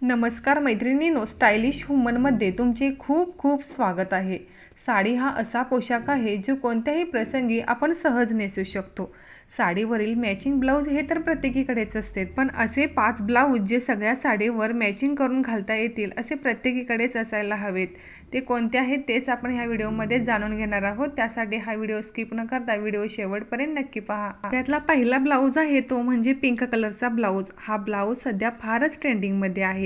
नमस्कार मैत्रिणींनो स्टायलिश वुमनमध्ये तुमचे खूप खूप स्वागत आहे. साडी हा असा पोशाख आहे जो कोणत्याही प्रसंगी आपण सहज नेसू शकतो. साडीवरील मॅचिंग ब्लाऊज हे तर प्रत्येकीकडेच असते पण असे पाच ब्लाऊज जे सगळ्या साडीवर मॅचिंग करून घालता येतील असे प्रत्येकीकडेच असायला हवेत. ते कोणते आहेत तेच आपण ह्या व्हिडिओमध्ये जाणून घेणार आहोत. त्यासाठी हा व्हिडिओ स्किप न करता व्हिडिओ शेवटपर्यंत नक्की पहा. त्यातला पहिला ब्लाऊज आहे तो म्हणजे पिंक कलरचा ब्लाऊज हा ब्लाऊज सध्या फारच ट्रेंडिंगमध्ये आहे.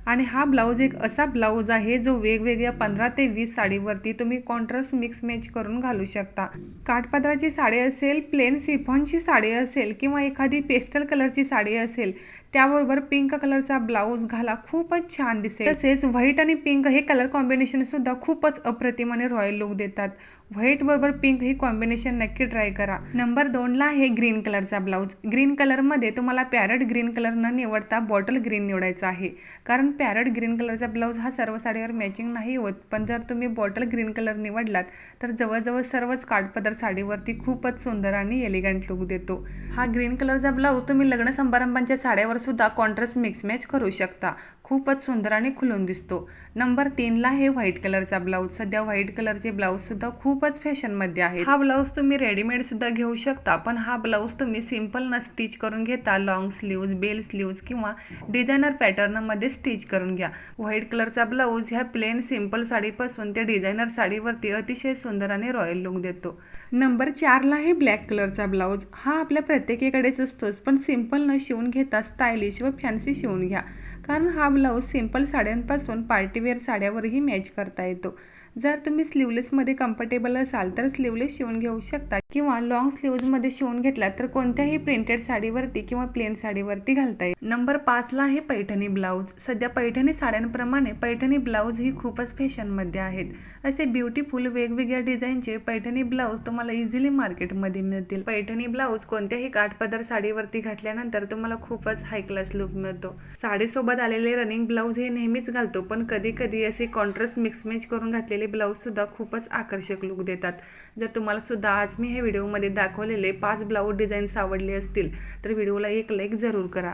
आणि हा ब्लाऊज एक असा ब्लाऊज आहे जो वेगवेगळ्या पंधरा ते वीस साडीवरती तुम्ही कॉन्ट्रास्ट मिक्स मॅच करून घालू शकता. काठपदराची साडी असेल प्लेन सिफॉनची साडी असेल किंवा एखादी पेस्टल कलरची साडी असेल त्याबरोबर पिंक कलरचा ब्लाऊज घाला खूपच छान दिसेल. तसेच व्हाईट आणि पिंक हे कलर कॉम्बिनेशन सुद्धा खूपच अप्रतिम आणि रॉयल लुक देतात. व्हाईट बरोबर पिंक हे कॉम्बिनेशन नक्की ट्राय करा. नंबर दोनला आहे ग्रीन कलरचा ब्लाऊज. ग्रीन कलरमध्ये तुम्हाला पॅरट ग्रीन कलर न निवडता बॉटल ग्रीन निवडायचा आहे. कारण पॅरट ग्रीन कलरचा ब्लाऊज हा सर्व साडीवर मॅचिंग नाही होत. पण जर तुम्ही बॉटल ग्रीन कलर निवडलात तर जवळजवळ सर्वच काठपदर साडीवरती खूपच सुंदर आणि एलिगंट लुक देतो. हा ग्रीन कलरचा ब्लाऊज तुम्ही लग्न समारंभांच्या साड्यावर सुद्धा कॉन्ट्रास्ट मिक्स मॅच करू शकता. खूपच सुंदर आणि खुलून दिसतो. नंबर तीनला हे व्हाईट कलरचा ब्लाऊज. सध्या व्हाईट कलरचे ब्लाऊज सुद्धा खूपच फॅशनमध्ये आहे हा ब्लाऊज तुम्ही रेडीमेड सुद्धा घेऊ शकता पण हा ब्लाऊज तुम्ही सिंपल न स्टिच करून घेता लॉंग स्लीव्ज बेल स्लीव्ज किंवा डिझायनर पॅटर्नमध्ये स्टिच करून घ्या. व्हाईट कलरचा ब्लाऊज ह्या प्लेन सिंपल साडीपासून ते डिझायनर साडीवरती अतिशय सुंदर आणि रॉयल लुक देतो. नंबर चारला आहे ब्लॅक कलरचा ब्लाऊज. हा आपल्या प्रत्येकीकडेच असतोच. पण सिंपल न शिवून घेता स्टायलिश व फॅन्सी शिवून घ्या. कारण हा ब्लाऊज सिंपल साड्यांपासून पार्टीवेअर साड्यावरही मॅच करता येतो. जर तुम्ही स्लीवलेसमध्ये कम्फर्टेबल असाल तर स्लीवलेस शिवून घेऊ शकता किंवा लॉंग स्लीव्जमध्ये शिवून घेतला तर कोणत्याही प्रिंटेड साडीवरती किंवा प्लेन साडीवरती घालता येईल नंबर पाचला आहे पैठणी ब्लाऊज सध्या पैठणी साड्यांप्रमाणे पैठणी ब्लाऊज ही खूपच फॅशनमध्ये आहेत. असे ब्युटीफुल वेगवेगळ्या डिझाईनचे पैठणी ब्लाऊज तुम्हाला इझिली मार्केटमध्ये मिळतील. पैठणी ब्लाऊज कोणत्याही काठपदर साडीवरती घातल्यानंतर तुम्हाला खूपच हाय क्लास लुक मिळतो. साडीसोबत आलेले रनिंग ब्लाऊज हे नेहमीच घालतो. पण कधी कधी असे कॉन्ट्रास्ट मिक्स मॅच करून घातलेले ब्लाऊजसुद्धा खूपच आकर्षक लुक देतात. जर तुम्हाला सुद्धा आज मी हे व्हिडिओमध्ये दाखवलेले पाच ब्लाऊज डिझाईन्स आवडले असतील तर व्हिडिओला एक लाईक जरूर करा.